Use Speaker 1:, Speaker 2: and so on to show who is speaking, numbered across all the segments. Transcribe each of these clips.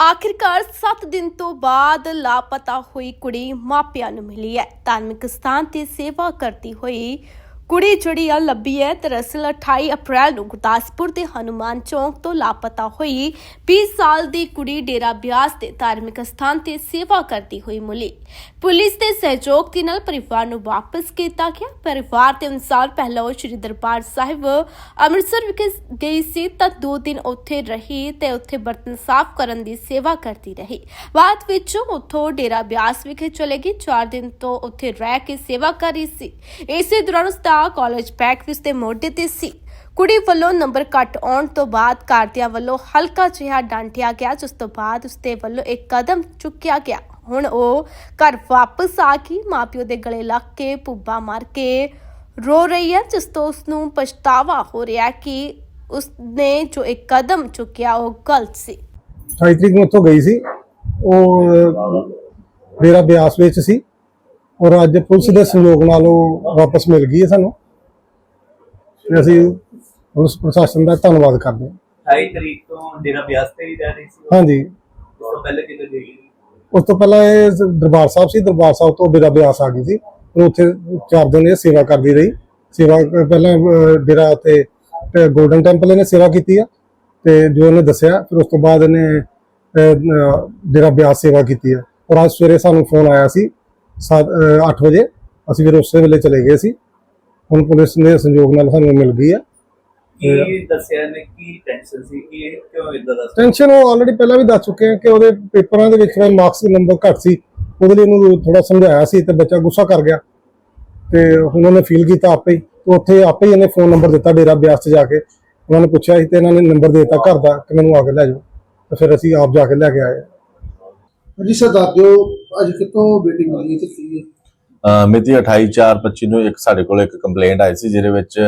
Speaker 1: ਆਖਿਰਕਾਰ 7 ਦਿਨ ਤੋਂ ਬਾਅਦ ਲਾਪਤਾ ਹੋਈ ਕੁੜੀ ਮਾਪਿਆਂ ਨੂੰ ਮਿਲੀ ਹੈ। ਧਾਰਮਿਕ ਸਥਾਨ ਤੇ ਸੇਵਾ ਕਰਦੀ ਹੋਈ ਕੁੜੀ ਜਿਹੜੀ ਆ ਲੱਭੀ ਹੈ, ਦਰਅਸਲ 28 ਅਪ੍ਰੈਲ ਨੂੰ ਗੁਰਦਾਸਪੁਰ ਦੇ ਹਨੂਮਾਨ ਚੌਂਕ ਤੋਂ ਲਾਪਤਾ ਹੋਈ 20 ਸਾਲ ਦੀ ਕੁੜੀ ਡੇਰਾ ਬਿਆਸ ਦੇ ਧਾਰਮਿਕ ਸਥਾਨ ਤੇ ਸੇਵਾ ਕਰਦੀ ਹੋਈ ਮਿਲੀ। ਪੁਲਿਸ ਦੇ ਸਹਿਯੋਗ ਦੇ ਨਾਲ ਪਰਿਵਾਰ ਨੂੰ ਵਾਪਸ ਕੀਤਾ ਗਿਆ। ਪਰਿਵਾਰ ਦੇ ਅਨੁਸਾਰ ਪਹਿਲਾਂ ਉਹ ਸ਼੍ਰੀ ਦਰਬਾਰ ਸਾਹਿਬ ਅੰਮ੍ਰਿਤਸਰ ਵਿਖੇ ਗਈ ਸੀ, ਤਾਂ ਦੋ ਦਿਨ ਉੱਥੇ ਰਹੀ ਤੇ ਉੱਥੇ ਬਰਤਨ ਸਾਫ਼ ਕਰਨ ਦੀ ਸੇਵਾ ਕਰਦੀ ਰਹੀ। ਬਾਅਦ ਵਿੱਚ ਉੱਥੋਂ ਡੇਰਾ ਬਿਆਸ ਵਿਖੇ ਚਲੇ ਗਈ। 4 ਦਿਨ ਤੋਂ ਉੱਥੇ ਰਹਿ ਕੇ ਸੇਵਾ ਕਰ ਰਹੀ ਸੀ। ਇਸੇ ਦੌਰਾਨ ਉਸ ਦਾ ਕਾਲਜ ਬੈਕ ਵਿੱਚ ਦੇ ਮੋਢੇ ਤੇ ਸੀ। ਕੁੜੀ ਵੱਲੋਂ ਨੰਬਰ ਕੱਟ ਆਉਣ ਤੋਂ ਬਾਅਦ ਕਾਰਤਿਆਂ ਵੱਲੋਂ ਹਲਕਾ ਜਿਹਾ ਡਾਂਟਿਆ ਗਿਆ, ਜਿਸ ਤੋਂ ਬਾਅਦ ਉਸਦੇ ਵੱਲੋਂ ਇੱਕ ਕਦਮ ਚੁੱਕਿਆ ਗਿਆ। ਹੁਣ ਉਹ ਘਰ ਵਾਪਸ ਆ ਕੇ ਮਾਪਿਓ ਦੇ ਗਲੇ ਲੱਗ ਕੇ ਪੁੱਬਾ ਮਾਰ ਕੇ ਰੋ ਰਹੀ ਹੈ, ਜਿਸ ਤੋਂ ਉਸ ਨੂੰ ਪਛਤਾਵਾ ਹੋ ਰਿਹਾ ਕਿ ਉਸ ਨੇ ਜੋ ਇੱਕ ਕਦਮ ਚੁੱਕਿਆ, ਉਹ ਗਲਤ ਸੀ।
Speaker 2: 28 ਤਰੀਕ ਨੂੰ ਉੱਥੋਂ ਗਈ ਸੀ। ਉਹ ਮੇਰਾ ਬਿਆਸ ਵਿੱਚ ਸੀ। ਔਰ ਅੱਜ ਪੁਲਿਸ ਦੇ ਸਹਿਯੋਗ ਨਾਲ ਉਹ ਵਾਪਸ ਮਿਲ ਗਈ ਹੈ ਸਾਨੂੰ। ਤੇ ਅਸੀਂ ਪੁਲਿਸ ਪ੍ਰਸ਼ਾਸਨ ਦਾ ਧੰਨਵਾਦ ਕਰਦੇ ਹਾਂ।
Speaker 3: 28 ਤਰੀਕ ਤੋਂ ਡੇਰਾ ਬਿਆਸ ਤੇ ਹੀ ਰਹਿ ਰਹੀ ਸੀ
Speaker 2: ਹਾਂਜੀ।
Speaker 3: ਉਸ ਤੋਂ ਪਹਿਲੇ ਕਿਤੇ ਗਈ ਨਹੀਂ।
Speaker 2: ਉਸ ਤੋਂ ਪਹਿਲਾਂ ਇਹ ਦਰਬਾਰ ਸਾਹਿਬ ਸੀ ਦਰਬਾਰ ਸਾਹਿਬ ਤੋਂ ਮੇਰਾ ਬਿਆਸ ਆ ਗਈ ਸੀ। ਫਿਰ ਉੱਥੇ ਚਾਰ ਦਿਨ ਇਹ ਸੇਵਾ ਕਰਦੀ ਰਹੀ। ਸੇਵਾ ਪਹਿਲਾਂ ਡੇਰਾ ਤੇ ਗੋਲਡਨ ਟੈਂਪਲ ਇਹਨੇ ਸੇਵਾ ਕੀਤੀ ਆ। ਤੇ ਜੋ ਉਹਨੇ ਦੱਸਿਆ ਫਿਰ ਉਸ ਤੋਂ ਬਾਅਦ ਇਹਨੇ ਡੇਰਾ ਬਿਆਸ ਸੇਵਾ ਕੀਤੀ ਆ। ਔਰ ਅੱਜ ਸਵੇਰੇ ਸਾਨੂੰ ਫੋਨ ਆਇਆ ਸੀ 8 ਵਜੇ ਅਸੀਂ ਫਿਰ ਉਸੇ ਵੇਲੇ ਚਲੇ ਗਏ ਸੀ। ਹੁਣ ਪੁਲਿਸ ਨੇ ਸੰਯੋਗ ਨਾਲ ਸਾਨੂੰ ਮਿਲ ਗਈ ਆ
Speaker 3: ਕੀ ਦੱਸਿਆ ਨੇ ਕੀ ਟੈਨਸ਼ਨ ਸੀ? ਕਿ ਇਹ ਕਿਉਂ ਇਦਾਂ ਦਾ
Speaker 2: ਟੈਨਸ਼ਨ ਉਹ ਆਲਰੇਡੀ ਪਹਿਲਾਂ ਵੀ ਦੱਸ ਚੁੱਕੇ ਆ ਕਿ ਉਹਦੇ ਪੇਪਰਾਂ ਦੇ ਵਿੱਚ ਥੋੜਾ ਮਾਰਕਸ ਦੇ ਨੰਬਰ ਘੱਟ ਸੀ। ਉਹਦੇ ਲਈ ਉਹਨੂੰ ਥੋੜਾ ਸਮਝਾਇਆ ਸੀ ਤੇ ਬੱਚਾ ਗੁੱਸਾ ਕਰ ਗਿਆ। ਤੇ ਹੁਣ ਉਹਨੇ ਫੀਲ ਕੀਤਾ ਆਪੇ ਹੀ। ਉੱਥੇ ਆਪੇ ਹੀ ਇਹਨੇ ਫੋਨ ਨੰਬਰ ਦਿੱਤਾ ਡੇਰਾ ਬਿਆਸ ਤੇ ਜਾ ਕੇ। ਉਹਨਾਂ ਨੇ ਪੁੱਛਿਆ ਸੀ ਤੇ ਇਹਨਾਂ ਨੇ ਨੰਬਰ ਦੇ ਦਿੱਤਾ ਘਰ ਦਾ ਕਿ ਮੈਨੂੰ ਆ ਕੇ ਲੈ ਜਾਓ। ਤੇ ਫਿਰ ਅਸੀਂ ਆਪ ਜਾ ਕੇ ਲੈ ਕੇ ਆਏ।
Speaker 4: ਜੀ ਸਰ, ਦੱਸ ਦਿਓ, ਅੱਜ ਕਿੱਥੋਂ ਬੇਟੀ ਮਿਲੀ ਤੇ ਕੀ ਹੈ?
Speaker 5: ਮਿਤੀ 28/4/25 ਨੂੰ ਇੱਕ ਸਾਡੇ ਕੋਲ ਇੱਕ ਕੰਪਲੇਂਟ ਆਈ ਸੀ, ਜਿਹਦੇ ਵਿੱਚ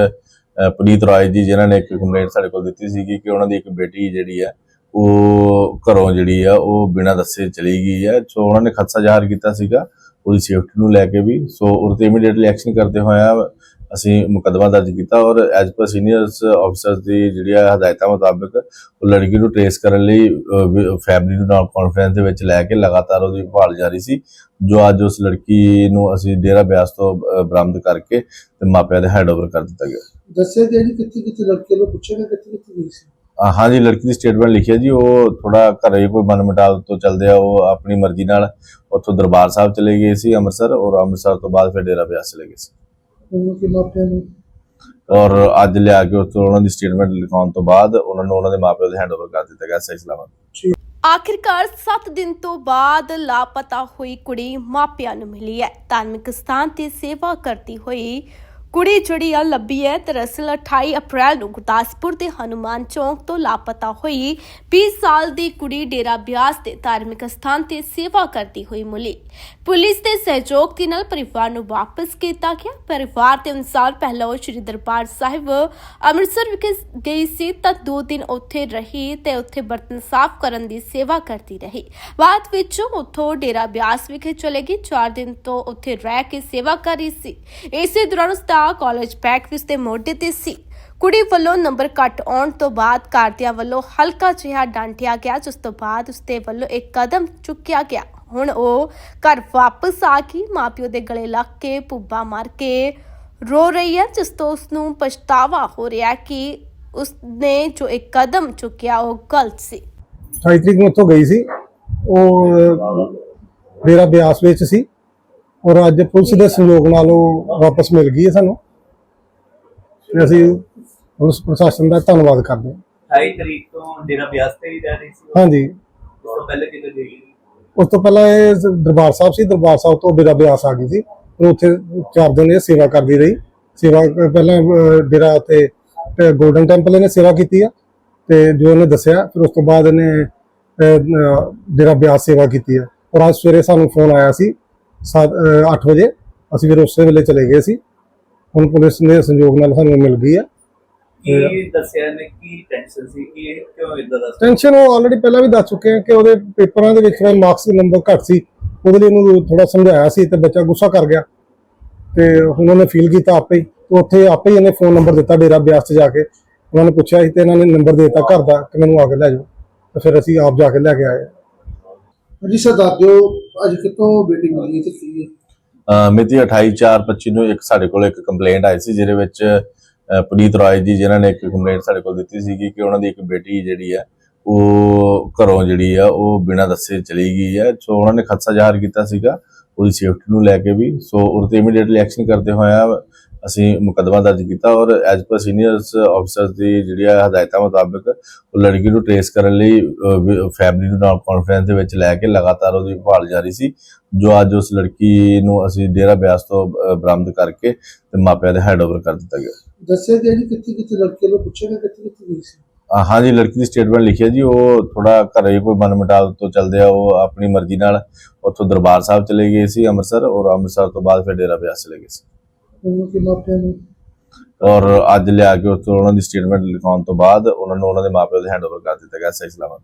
Speaker 5: ਪੁਨੀਤ ਰਾਏ ਜੀ ਜਿਨ੍ਹਾਂ ਨੇ ਇੱਕ ਕੰਪਲੇਂਟ ਸਾਡੇ ਕੋਲ ਦਿੱਤੀ ਸੀ ਕਿ ਉਹਨਾਂ ਦੀ ਇੱਕ ਬੇਟੀ ਜਿਹੜੀ ਹੈ ਉਹ ਘਰੋਂ ਜਿਹੜੀ ਆ, ਉਹ ਬਿਨਾਂ ਦੱਸੇ ਚਲੀ ਗਈ ਹੈ ਸੋ ਉਹਨਾਂ ਨੇ ਖਦਸ਼ਾ ਜ਼ਾਹਰ ਕੀਤਾ ਸੀਗਾ, ਉਹਦੀ ਸੇਫਟੀ ਨੂੰ ਲੈ ਕੇ ਵੀ। ਸੋ ਉਹਦੇ ਤੇ ਇਮੀਡੀਏਟਲੀ ਐਕਸ਼ਨ ਕਰਦੇ ਹੋਇਆ ਅਸੀਂ ਮੁਕੱਦਮਾ ਦਰਜ ਕੀਤਾ ਔਰ ਐਜ਼ ਪਰ ਸੀਨੀਅਰਸ ਆਫੀਸਰਸ ਦੀ ਜਿਹੜੀ ਆ ਹਦਾਇਤਾਂ ਮੁਤਾਬਕ ਉਹ ਲੜਕੀ ਨੂੰ ਟ੍ਰੇਸ ਕਰਨ ਲਈ ਫੈਮਿਲੀ ਨੂੰ ਨਾਲ ਕਾਨਫਰੰਸ ਦੇ ਵਿੱਚ ਲੈ ਕੇ ਲਗਾਤਾਰ ਉਹਦੀ ਭਾਲ ਜਾਰੀ ਸੀ ਜੋ ਅੱਜ ਉਸ ਲੜਕੀ ਨੂੰ ਅਸੀਂ ਡੇਰਾ ਬਿਆਸ ਤੋਂ ਬਰਾਮਦ ਕਰਕੇ ਤੇ ਮਾਪਿਆਂ ਦੇ ਹੈਂਡਓਵਰ ਕਰ ਦਿੱਤਾ ਗਿਆ।
Speaker 4: ਦੱਸਿਆ ਗਿਆ ਜੀ ਕਿੱਥੇ ਕਿੱਥੇ ਲੜਕੇ ਨੂੰ ਪੁੱਛਿਆ ਕਿੱਥੇ ਕਿੱਥੇ ਗਈ ਸੀ?
Speaker 5: ਅਹ, ਹਾਂਜੀ ਲੜਕੀ ਦੀ ਸਟੇਟਮੈਂਟ ਲਿਖੀ ਹੈ ਜੀ ਉਹ ਥੋੜਾ ਘਰੇ ਕੋਈ ਮਨਮਟਾਵ ਤੋਂ ਚੱਲਦੇ ਆ ਉਹ ਆਪਣੀ ਮਰਜ਼ੀ ਨਾਲ ਉੱਥੋਂ ਦਰਬਾਰ ਸਾਹਿਬ ਚਲੇ ਗਏ ਸੀ ਅੰਮ੍ਰਿਤਸਰ ਔਰ ਅੰਮ੍ਰਿਤਸਰ ਤੋਂ ਬਾਅਦ ਫਿਰ ਡੇਰਾ ਬਿਆਸ ਚਲੇ ਗਏ ਸੀ।
Speaker 4: ਉਹਨਾਂ ਕੇ ਮਾਪਿਆਂ ਨੂੰ?
Speaker 5: ਔਰ ਅੱਜ ਲਿਆ ਕੇ ਉੱਥੋਂ ਉਹਨਾਂ ਦੀ ਸਟੇਟਮੈਂਟ ਲਿਖਾਉਣ ਤੋਂ ਬਾਅਦ ਉਹਨਾਂ ਨੂੰ ਉਹਨਾਂ ਦੇ ਮਾਪਿਆਂ ਦੇ ਹੈਂਡਓਵਰ ਕਰ ਦਿੱਤਾ ਗਿਆ ਸਹੀ ਸਲਾਮਤ।
Speaker 1: ਆਖਿਰਕਾਰ 7 ਦਿਨ ਤੋਂ ਬਾਅਦ ਲਾਪਤਾ ਹੋਈ ਕੁੜੀ ਮਾਪਿਆਂ ਨੂੰ ਮਿਲੀ ਹੈ। ਧਾਰਮਿਕ ਸਥਾਨ ਤੇ ਸੇਵਾ ਕਰਦੀ ਹੋਈ ਕੁੜੀ ਜਿਹੜੀ ਆ ਲੱਭੀ ਹੈ, ਦਰਅਸਲ 28 ਅਪ੍ਰੈਲ ਨੂੰ ਗੁਰਦਾਸਪੁਰ ਦੇ ਹਨੂਮਾਨ ਚੌਂਕ ਤੋਂ ਲਾਪਤਾ ਹੋਈ 20 ਸਾਲ ਦੀ ਕੁੜੀ ਡੇਰਾ ਬਿਆਸ ਦੇ ਧਾਰਮਿਕ ਸਥਾਨ ਤੇ ਸੇਵਾ ਕਰਦੀ ਹੋਈ ਮਿਲੀ। ਪੁਲਿਸ ਦੇ ਸਹਿਯੋਗ ਦੇ ਨਾਲ ਪਰਿਵਾਰ ਨੂੰ ਵਾਪਸ ਕੀਤਾ ਗਿਆ। ਪਰਿਵਾਰ ਦੇ ਅਨੁਸਾਰ ਪਹਿਲਾਂ ਉਹ ਸ਼੍ਰੀ ਦਰਬਾਰ ਸਾਹਿਬ ਅੰਮ੍ਰਿਤਸਰ ਵਿਖੇ ਗਈ ਸੀ, ਤਾਂ ਦੋ ਦਿਨ ਉੱਥੇ ਰਹੀ ਤੇ ਉੱਥੇ ਬਰਤਨ ਸਾਫ਼ ਕਰਨ ਦੀ ਸੇਵਾ ਕਰਦੀ ਰਹੀ। ਬਾਅਦ ਵਿੱਚ ਉੱਥੋਂ ਡੇਰਾ ਬਿਆਸ ਵਿਖੇ ਚਲੇ ਗਈ। 4 ਦਿਨ ਤੋਂ ਉੱਥੇ ਰਹਿ ਕੇ ਸੇਵਾ ਕਰ ਰਹੀ ਸੀ। ਇਸੇ ਦੌਰਾਨ ਉਸ ਦਾ ਕਾਲਜ ਬੈਕ ਵਿੱਚ ਦੇ ਮੋਢੇ ਤੇ ਸੀ। ਕੁੜੀ ਵੱਲੋਂ ਨੰਬਰ ਕੱਟ ਆਉਣ ਤੋਂ ਬਾਅਦ ਕਾਰਤਿਆਂ ਵੱਲੋਂ ਹਲਕਾ ਜਿਹਾ ਡਾਂਟਿਆ ਗਿਆ, ਜਿਸ ਤੋਂ ਬਾਅਦ ਉਸਦੇ ਵੱਲੋਂ ਇੱਕ ਕਦਮ ਚੁੱਕਿਆ ਗਿਆ। ਹੁਣ ਉਹ ਘਰ ਵਾਪਸ ਆ ਕੇ ਮਾਪਿਓ ਦੇ ਗਲੇ ਲੱਗ ਕੇ ਪੁੱਬਾ ਮਾਰ ਕੇ ਰੋ ਰਹੀ ਹੈ, ਜਿਸ ਤੋਂ ਉਸ ਨੂੰ ਪਛਤਾਵਾ ਹੋ ਰਿਹਾ ਕਿ ਉਸ ਨੇ ਜੋ ਇੱਕ ਕਦਮ ਚੁੱਕਿਆ, ਉਹ ਗਲਤ ਸੀ।
Speaker 2: 28 ਤਰੀਕ ਨੂੰ ਉੱਥੋਂ ਗਈ ਸੀ। ਉਹ ਮੇਰਾ ਬਿਆਸ ਵਿੱਚ ਸੀ। ਔਰ ਅੱਜ ਪੁਲਿਸ ਦੇ ਸਹਿਯੋਗ ਨਾਲ ਉਹ ਵਾਪਸ ਮਿਲ ਗਈ ਹੈ ਸਾਨੂੰ। ਤੇ ਅਸੀਂ ਪੁਲਿਸ ਪ੍ਰਸ਼ਾਸਨ ਦਾ ਧੰਨਵਾਦ ਕਰਦੇ ਹਾਂ।
Speaker 3: 28 ਤਰੀਕ ਤੋਂ ਡੇਰਾ ਬਿਆਸ ਤੇ ਹੀ ਰਹਿ ਰਹੀ ਸੀ
Speaker 2: ਹਾਂਜੀ।
Speaker 3: ਉਸ ਤੋਂ ਪਹਿਲੇ ਕਿਤੇ ਗਈ।
Speaker 2: ਉਸ ਤੋਂ ਪਹਿਲਾਂ ਇਹ ਦਰਬਾਰ ਸਾਹਿਬ ਸੀ ਦਰਬਾਰ ਸਾਹਿਬ ਤੋਂ ਮੇਰਾ ਬਿਆਸ ਆ ਗਈ ਸੀ। ਉੱਥੇ ਚਾਰ ਦਿਨ ਇਹ ਸੇਵਾ ਕਰਦੀ ਰਹੀ। ਸੇਵਾ ਪਹਿਲਾਂ ਅਹ, ਡੇਰਾ ਤੇ ਗੋਲਡਨ ਟੈਂਪਲ ਇਹਨੇ ਸੇਵਾ ਕੀਤੀ ਆ। ਤੇ ਜੋ ਉਹਨੇ ਦੱਸਿਆ ਫਿਰ ਉਸ ਤੋਂ ਬਾਅਦ ਇਹਨੇ ਅਹ, ਅਹ, ਡੇਰਾ ਬਿਆਸ ਸੇਵਾ ਕੀਤੀ ਆ। ਔਰ ਅੱਜ ਸਵੇਰੇ ਸਾਨੂੰ ਫੋਨ ਆਇਆ ਸੀ 8 ਵਜੇ ਅਸੀਂ ਫਿਰ ਉਸੇ ਵੇਲੇ ਚਲੇ ਗਏ ਸੀ। ਹੁਣ ਪੁਲਿਸ ਨੇ ਸੰਯੋਗ ਨਾਲ ਸਾਨੂੰ ਮਿਲ ਗਈ ਆ
Speaker 3: ਕੀ ਦੱਸਿਆ ਨੇ ਕੀ ਟੈਨਸ਼ਨ ਸੀ? ਕਿ ਇਹ ਕਿਉਂ ਇਦਾਂ ਦਾ
Speaker 2: ਟੈਨਸ਼ਨ ਉਹ ਆਲਰੇਡੀ ਪਹਿਲਾਂ ਵੀ ਦੱਸ ਚੁੱਕੇ ਆ ਕਿ ਉਹਦੇ ਪੇਪਰਾਂ ਦੇ ਵਿੱਚ ਥੋੜਾ ਮਾਰਕਸ ਦੇ ਨੰਬਰ ਘੱਟ ਸੀ। ਉਹਦੇ ਲਈ ਉਹਨੂੰ ਥੋੜਾ ਸਮਝਾਇਆ ਸੀ ਤੇ ਬੱਚਾ ਗੁੱਸਾ ਕਰ ਗਿਆ। ਤੇ ਉਹਨੇ ਫੀਲ ਕੀਤਾ ਆਪੇ ਹੀ। ਉੱਥੇ ਆਪੇ ਹੀ ਇਹਨੇ ਫੋਨ ਨੰਬਰ ਦਿੱਤਾ ਡੇਰਾ ਬਿਆਸ ਤੇ ਜਾ ਕੇ। ਉਹਨਾਂ ਨੇ ਪੁੱਛਿਆ ਸੀ ਤੇ ਇਹਨਾਂ ਨੇ ਨੰਬਰ ਦੇ ਦਿੱਤਾ ਘਰ ਦਾ ਕਿ ਮੈਨੂੰ ਆ ਕੇ ਲੈ ਜਾਓ। ਤੇ ਫਿਰ ਅਸੀਂ ਆਪ ਜਾ ਕੇ ਲੈ ਕੇ ਆਏ।
Speaker 4: ਹਾਂਜੀ ਸਰ, ਦੱਸ ਦਿਓ, ਅੱਜ ਕਿਤੋਂ ਬੇਟੀ ਮਿਲੀ ਤੇ ਕੀ ਹੈ?
Speaker 5: ਅਹ ਮਿਤੀ 28/4/25 ਨੂੰ ਇੱਕ ਸਾਡੇ ਕੋਲ ਇੱਕ ਕੰਪਲੇਂਟ ਆਈ ਸੀ, ਜਿਹਦੇ ਵਿੱਚ ਅਹ ਪੁਨੀਤ ਰਾਏ ਜੀ, ਜਿਨ੍ਹਾਂ ਨੇ ਇੱਕ ਕੰਪਲੇਂਟ ਸਾਡੇ ਕੋਲ ਦਿੱਤੀ ਸੀਗੀ ਕਿ ਉਹਨਾਂ ਦੀ ਇੱਕ ਬੇਟੀ ਜਿਹੜੀ ਹੈ, ਉਹ ਘਰੋਂ ਜਿਹੜੀ ਆ ਉਹ ਬਿਨਾਂ ਦੱਸੇ ਚਲੀ ਗਈ ਹੈ। ਸੋ ਉਹਨਾਂ ਨੇ ਖਦਸ਼ਾ ਜ਼ਾਹਰ ਕੀਤਾ ਸੀਗਾ, ਉਹਦੀ ਸੇਫਟੀ ਨੂੰ ਲੈ ਕੇ ਵੀ। ਸੋ ਉਹਦੇ ਇਮੀਡੀਏਟਲੀ ਐਕਸ਼ਨ ਕਰਦੇ ਹੋਇਆ ਅਸੀਂ ਮੁਕੱਦਮਾ ਦਰਜ ਕੀਤਾ ਔਰ ਐਜ਼ ਪਰ ਸੀਨੀਅਰਸ ਆਫੀਸਰਸ ਦੀ ਜਿਹੜੀਆਂ ਹਦਾਇਤਾਂ ਮੁਤਾਬਕ ਉਹ ਲੜਕੀ ਨੂੰ ਟ੍ਰੇਸ ਕਰਨ ਲਈ ਫੈਮਿਲੀ ਨੂੰ ਨਾਲ ਕਾਨਫਰੰਸ ਦੇ ਵਿੱਚ ਲੈ ਕੇ ਲਗਾਤਾਰ ਉਹਦੀ ਭਾਲ ਜਾਰੀ ਸੀ ਜੋ ਅੱਜ ਉਸ ਲੜਕੀ ਨੂੰ ਅਸੀਂ ਡੇਰਾ ਬਿਆਸ ਤੋਂ ਬਰਾਮਦ ਕਰਕੇ ਤੇ ਮਾਪਿਆਂ ਦੇ ਹੈਂਡਓਵਰ ਕਰ ਦਿੱਤਾ ਗਿਆ।
Speaker 4: ਦੱਸਿਆ ਗਿਆ ਜੀ ਕਿੱਥੇ ਕਿੱਥੇ ਲੜਕੇ ਨੂੰ ਪੁੱਛੇਗਾ ਕਿੱਥੇ ਕਿੱਥੇ ਗਈ ਸੀ?
Speaker 5: ਅਹ, ਹਾਂਜੀ ਲੜਕੀ ਦੀ ਸਟੇਟਮੈਂਟ ਲਿਖੀ ਹੈ ਜੀ ਉਹ ਥੋੜਾ ਘਰੇ ਕੋਈ ਮਨਮਟਾਵ ਤੋਂ ਚੱਲਦੇ ਆ ਉਹ ਆਪਣੀ ਮਰਜ਼ੀ ਨਾਲ ਉੱਥੋਂ ਦਰਬਾਰ ਸਾਹਿਬ ਚਲੇ ਗਏ ਸੀ ਅੰਮ੍ਰਿਤਸਰ ਔਰ ਅੰਮ੍ਰਿਤਸਰ ਤੋਂ ਬਾਅਦ ਫਿਰ ਡੇਰਾ ਬਿਆਸ ਚਲੇ ਗਏ ਸੀ।
Speaker 4: ਉਹਨਾਂ ਕੇ ਮਾਪਿਆਂ ਨੂੰ?
Speaker 5: ਔਰ ਅੱਜ ਲਿਆ ਕੇ ਉੱਥੋਂ ਉਹਨਾਂ ਦੀ ਸਟੇਟਮੈਂਟ ਲਿਖਾਉਣ ਤੋਂ ਬਾਅਦ ਉਹਨਾਂ ਨੂੰ ਉਹਨਾਂ ਦੇ ਮਾਪਿਆਂ ਦੇ ਹੈਂਡਓਵਰ ਕਰ ਦਿੱਤਾ ਗਿਆ ਸਹੀ ਸਲਾਮਤ